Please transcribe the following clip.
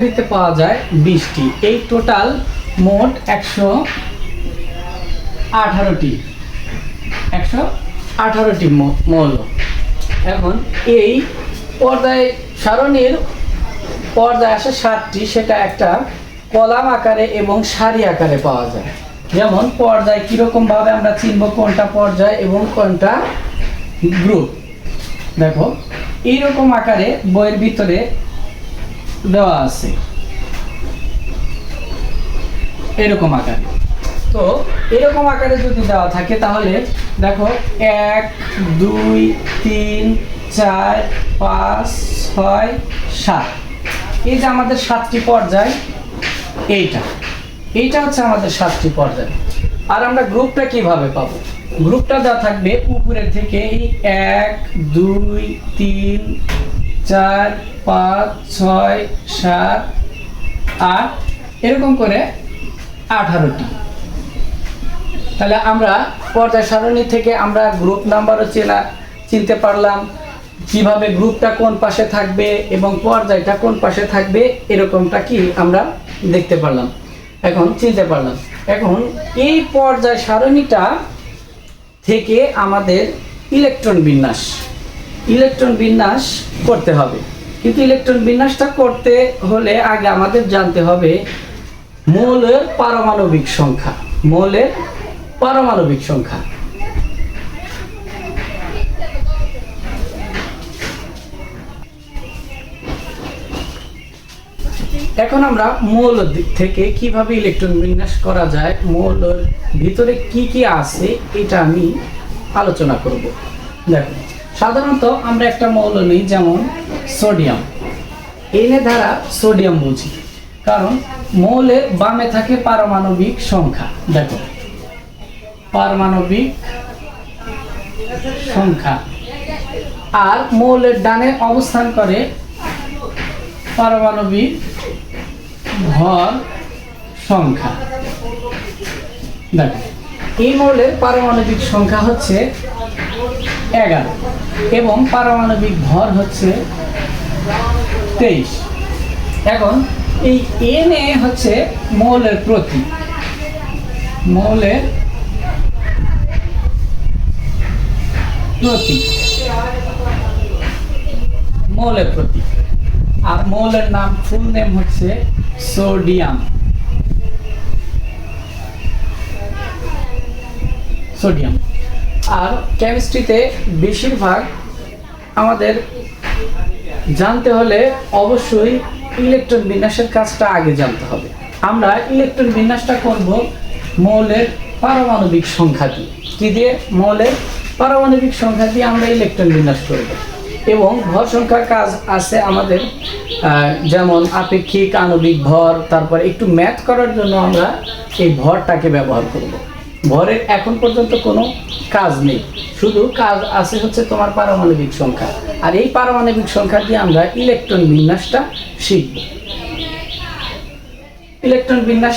দিতে পাওয়া যায় বিশটি। এই টোটাল মোট একশো আঠারোটি। একশো আঠারোটি মৌল। এখন এই পর্দায় সারণীর পর্দায় আসে সাতটি, সেটা একটা কলাম আকারে এবং সারি আকারে পাওয়া যায়। যেমন পর্যায় কীরকম ভাবে আমরা চিনব কোনটা পর্যায় এবং কোনটা গ্রুপ? দেখো, এইরকম আকারে বইয়ের ভিতরে দেওয়া আছে। এরকম আকারে। তো এরকম আকারে যদি দেওয়া থাকে, তাহলে দেখো, এক, দুই, তিন, চার, পাঁচ, ছয়, সাত। এই যে আমাদের সাতটি পর্যায়, এইটা। এইটা হচ্ছে আমাদের সাতটি পর্যায়। আর আমরা গ্রুপটা কীভাবে পাবো? গ্রুপটা দেওয়া থাকবে উপরের থেকে এই এক, দুই, তিন চার, পাঁচ, ছয়, সাত, আট, এরকম করে আঠারোটি। তাহলে আমরা পর্যায় সারণী থেকে আমরা গ্রুপ নাম্বারও চেনা, চিনতে পারলাম কীভাবে গ্রুপটা কোন পাশে থাকবে এবং পর্যায়টা কোন পাশে থাকবে, এরকমটা কি আমরা দেখতে পারলাম। এখন চিনতে পারলাম। এখন এই পর্যায় সারণীটা থেকে আমাদের ইলেকট্রন বিন্যাস। ইলেকট্রন বিন্যাস করতে হবে। কিন্তু ইলেকট্রন বিন্যাসটা করতে হলে আগে আমাদের জানতে হবে মৌলের পারমাণবিক সংখ্যা। মৌলের পারমাণবিক সংখ্যা। এখন আমরা মৌল থেকে কীভাবে ইলেকট্রন বিন্যাস করা যায়, মৌলের ভিতরে কি কি আছে, এটা আমি আলোচনা করব। দেখো। সাধারণত আমরা একটা মৌল নিই, যেমন সোডিয়াম। এনে দ্বারা সোডিয়াম বুঝি। কারণ মৌলের বামে থাকে পারমাণবিক সংখ্যা। দেখো, পারমাণবিক সংখ্যা। আর মৌলের ডানে অবস্থান করে পারমাণবিক ভর সংখ্যা। দেখো, এই মৌলের পারমাণবিক সংখ্যা হচ্ছে এগারো। এবং পারমাণবিক ভর হচ্ছে তেইশ। এখন এই এন এ হচ্ছে মৌলের প্রতীক মৌলের প্রতীক মৌলের প্রতীক আর মৌলের নাম ফুল নেম হচ্ছে সোডিয়াম। সোডিয়াম। আর কেমিস্ট্রিতে বেশিরভাগ আমাদের জানতে হলে অবশ্যই ইলেকট্রন বিন্যাসের কাজটা আগে জানতে হবে। আমরা ইলেকট্রন বিন্যাসটা করব মৌলের পারমাণবিক সংখ্যা দিয়ে। কি দিয়ে? মৌলের পারমাণবিক সংখ্যা দিয়ে আমরা ইলেকট্রন বিন্যাস করব। এবং ভর সংখ্যার কাজ আছে আমাদের যেমন আপেক্ষিক, আণবিক ভর, তারপর একটু ম্যাথ করার জন্য আমরা এই ভরটাকে ব্যবহার করব। ভরের এখন পর্যন্ত কোনো কাজ নেই। শুধু কাজ আছে হচ্ছে তোমার পারমাণবিক সংখ্যা। আর এই পারমাণবিক সংখ্যা দিয়ে আমরা ইলেকট্রন বিন্যাসটা শিখব। ইলেকট্রন বিন্যাস